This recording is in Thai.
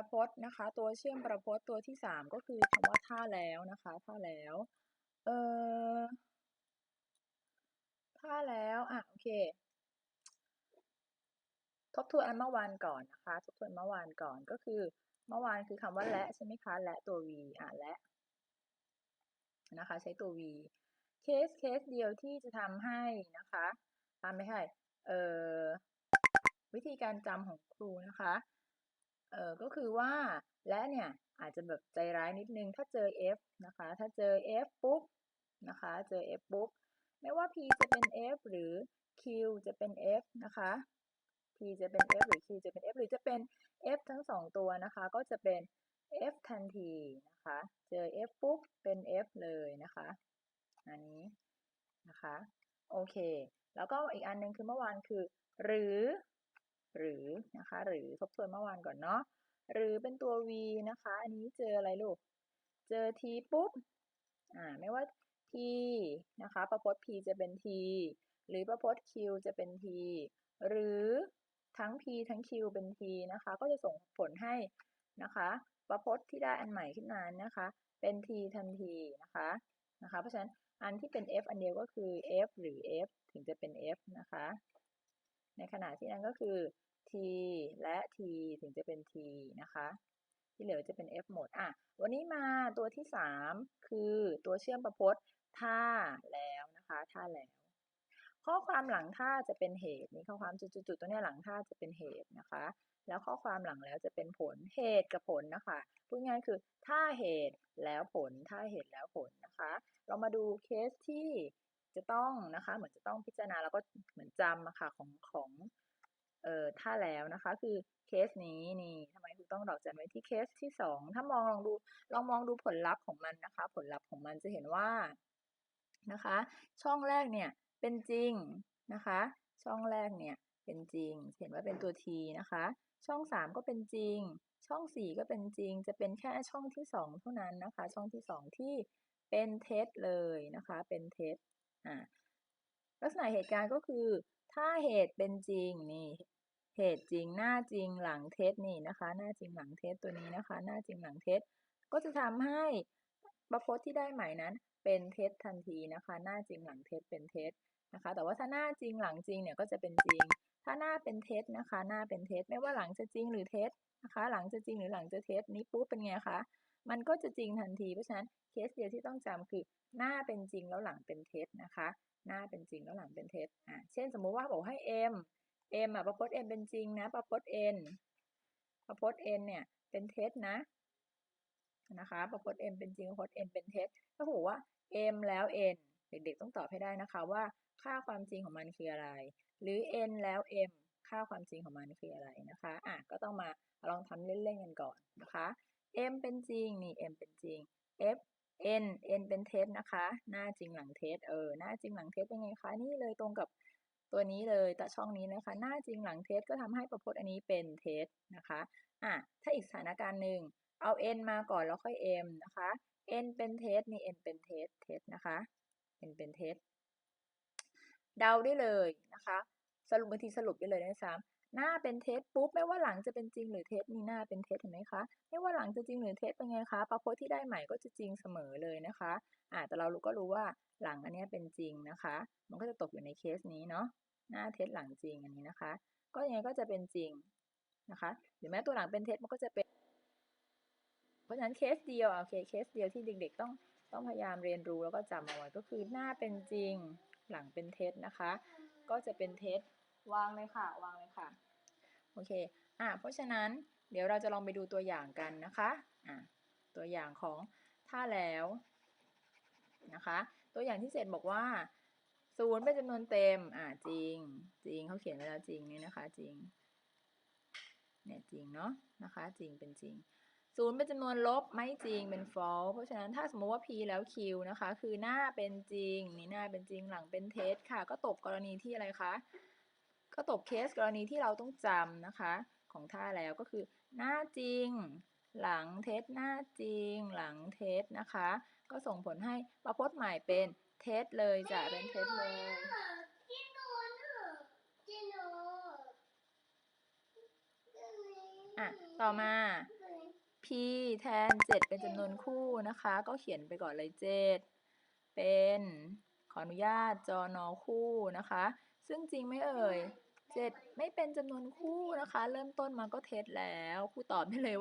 ประพจน์นะคะ ตัวเชื่อมประพจน์ตัวที่สามก็คือคำว่าท่าแล้วนะคะท่าแล้วเออท่าแล้วอะโอเค ทบทวนอันเมื่อวานก่อนนะคะ ทบทวนเมื่อวานก่อนก็คือ เมื่อวานคือคำว่าและใช่ไหมคะและตัว v อะและนะคะ ใช้ตัว v เคสเคสเดียวที่จะทำให้นะคะทำไม่ใช่เอ่อวิธีการจำของครูนะคะ เออก็คือว่าและเนี่ยอาจจะแบบใจร้ายนิดนึงถ้าเจอ f นะคะถ้าเจอ f ปุ๊บนะคะเจอ f ปุ๊บไม่ว่า p จะเป็น f หรือ q จะเป็น f นะคะ p จะเป็น f หรือ q จะเป็น f หรือจะเป็น f ทั้งสองตัวนะคะ ก็จะเป็น f ทันทีนะคะ เจอ f ปุ๊บเป็น f เลยนะคะ อันนี้นะคะ โอเค แล้วก็อีกอันนึงคือเมื่อวานคือ หรือ หรือนะคะ หรือทบทวนเมื่อวานก่อนเนาะหรือเป็นตัว v นะคะ อันนี้เจออะไรลูก เจอ t ปุ๊บอ่าไม่ว่า t นะคะประพจน์ p จะเป็น t หรือประพจน์ q จะเป็น t หรือทั้ง p ทั้ง q เป็น t นะคะ ก็จะส่งผลให้นะคะประพจน์ที่ได้อันใหม่ขึ้นมานะคะ เป็น t ทันทีนะคะนะคะ เพราะฉะนั้นอันที่เป็น f อันเดียวก็คือ f หรือ f ถึงจะเป็น f นะคะ ในขณะที่นั้นก็คือ t และ t ถึงจะเป็น t นะคะ ที่เหลือจะเป็น f หมดอะวันนี้มาตัวที่ 3 คือตัวเชื่อมประพจน์ท่าแล้วนะคะท่าแล้ว ข้อความหลังท่าจะเป็นเหตุนี่ข้อความจุดๆตัวนี้หลังท่าจะเป็นเหตุนะคะ แล้วข้อความหลังแล้วจะเป็นผลเหตุกับผลนะคะพูดง่ายคือท่าเหตุแล้วผลท่าเหตุแล้วผลนะคะ เรามาดูเคสที่ จะต้องนะคะ เหมือนจะต้องพิจารณาแล้วก็เหมือนจำอะค่ะของของเอ่อท่าแล้วนะคะ คือเคสนี้นี่ทำไมครูต้องดอกจันไว้ที่เคสที่สองถ้ามองลองดูลองมองดูผลลัพธ์ของมันนะคะ ผลลัพธ์ของมันจะเห็นว่านะคะ ช่องแรกเนี่ยเป็นจริงนะคะ ช่องแรกเนี่ยเป็นจริง เห็นว่าเป็นตัว t นะคะ ช่องสามก็เป็นจริง ช่องสี่ก็เป็นจริง จะเป็นแค่ช่องที่สองเท่านั้นนะคะ ช่องที่สองที่เป็นเท็จเลยนะคะ เป็นเท็จ ลักษณะเหตุการณ์ก็คือ ถ้าเหตุเป็นจริงนี่เหตุจริงหน้าจริงหลังเท็จนี่นะคะ หน้าจริงหลังเท็จตัวนี้นะคะ หน้าจริงหลังเท็จก็จะทำให้ประพจน์ที่ได้ใหม่นั้น เป็นเท็จทันทีนะคะ หน้าจริงหลังเท็จเป็นเท็จนะคะ แต่ว่าถ้าหน้าจริงหลังจริงเนี่ยก็จะเป็นจริง ถ้าหน้าเป็นเท็จนะคะ หน้าเป็นเท็จไม่ว่าหลังจะจริงหรือเท็จนะคะ หลังจะจริงหรือหลังจะเท็จนี้ปุ๊บเป็นไงคะ มันก็จะจริงทันที เพราะฉะนั้นเคสเดียวที่ต้องจำคือหน้าเป็นจริงแล้วหลังเป็นเท็จนะคะ หน้าเป็นจริงแล้วหลังเป็นเท็จอ่าเช่นสมมุติว่าบอกให้ m m อะประพจน์ m เป็นจริงนะประพจน์ n ประพจน์ n เนี่ยเป็นเท็จนะนะคะประพจน์ m เป็นจริงประพจน์ n เป็นเท็จถ้าบอกว่า m แล้ว n เด็กๆต้องตอบให้ได้นะคะว่าค่าความจริงของมันคืออะไร หรือ n แล้ว m ค่าความจริงของมันคืออะไรนะคะอะก็ต้องมาลองทำเล่นๆกันก่อนนะคะ m เป็นจริงนี่ m เป็นจริง f n n เป็นเท็จนะคะ หน้าจริงหลังเท็จเออหน้าจริงหลังเท็จเป็นไงคะนี่เลยตรงกับตัวนี้เลยต่ช่องนี้นะคะ หน้าจริงหลังเท็จก็ทำให้ประพจน์อันนี้เป็นเท็จนะคะอะถ้าอีกสถานการณ์หนึ่งเอา n มาก่อนแล้วค่อย m นะคะ n เป็นเท็จนี่ n เป็นเท็จเท็จนะคะ n เป็นเท็จเดาได้เลยนะคะ สรุปบางทีสรุปได้เลยนะซ้ำ หน้าเป็นเท็จปุ๊บไม่ว่าหลังจะเป็นจริงหรือเท็จนี่หน้าเป็นเท็จเห็นไหมคะไม่ว่าหลังจะจริงหรือเท็จเป็นไงคะประพจน์ที่ได้ใหม่ก็จะจริงเสมอเลยนะคะอ่าแต่เราก็รู้ว่าหลังอันนี้เป็นจริงนะคะ มันก็จะตกอยู่ในเคสนี้เนาะหน้าเท็จหลังจริงอันนี้นะคะ ก็ยังไงก็จะเป็นจริงนะคะหรือแม้ตัวหลังเป็นเท็จมันก็จะเป็น เพราะฉะนั้นเคสเดียวโอเคเคสเดียวที่เด็กๆต้องต้องพยายามเรียนรู้แล้วก็จำเอาไว้ก็คือหน้าเป็นจริงหลังเป็นเท็จนะคะ ก็จะเป็นเท็จ วางเลยค่ะ วางเลยค่ะ โอเค อะเพราะฉะนั้นเดี๋ยวเราจะลองไปดูตัวอย่างกันนะคะ อะตัวอย่างของท่าแล้วนะคะ ตัวอย่างที่เสร็จบอกว่าศูนย์เป็นจำนวนเต็ม อะจริง จริงเขาเขียนไว้แล้วจริงนี่นะคะ จริง เนี่ยจริงเนาะนะคะ จริงเป็นจริงศูนย์เป็นจำนวนลบไม่จริงเป็น false เพราะฉะนั้นถ้าสมมติว่า p แล้ว q นะคะ คือหน้าเป็นจริง นี่หน้าเป็นจริงหลังเป็นเท็จค่ะ ก็ตกกรณีที่อะไรคะ ก็ตกเคสกรณีที่เราต้องจำนะคะของท่าแล้วก็คือหน้าจริง หลังเท็จหน้าจริง หลังเท็จนะคะ ก็ส่งผลให้ประพจน์ใหม่เป็นเท็จเลยจ้ะเป็นเท็จเลยอะที่นอนอะต่อมา p แทน 7 เป็นจำนวนคู่นะคะ ก็เขียนไปก่อนเลย 7 เป็นขออนุญาตจอนอคู่นะคะ ซึ่งจริงไหมเอ่ย เจ็ด ไม่เป็นจำนวนคู่นะคะ เริ่มต้นมาก็เท็จแล้ว ครูตอบได้เลยว่า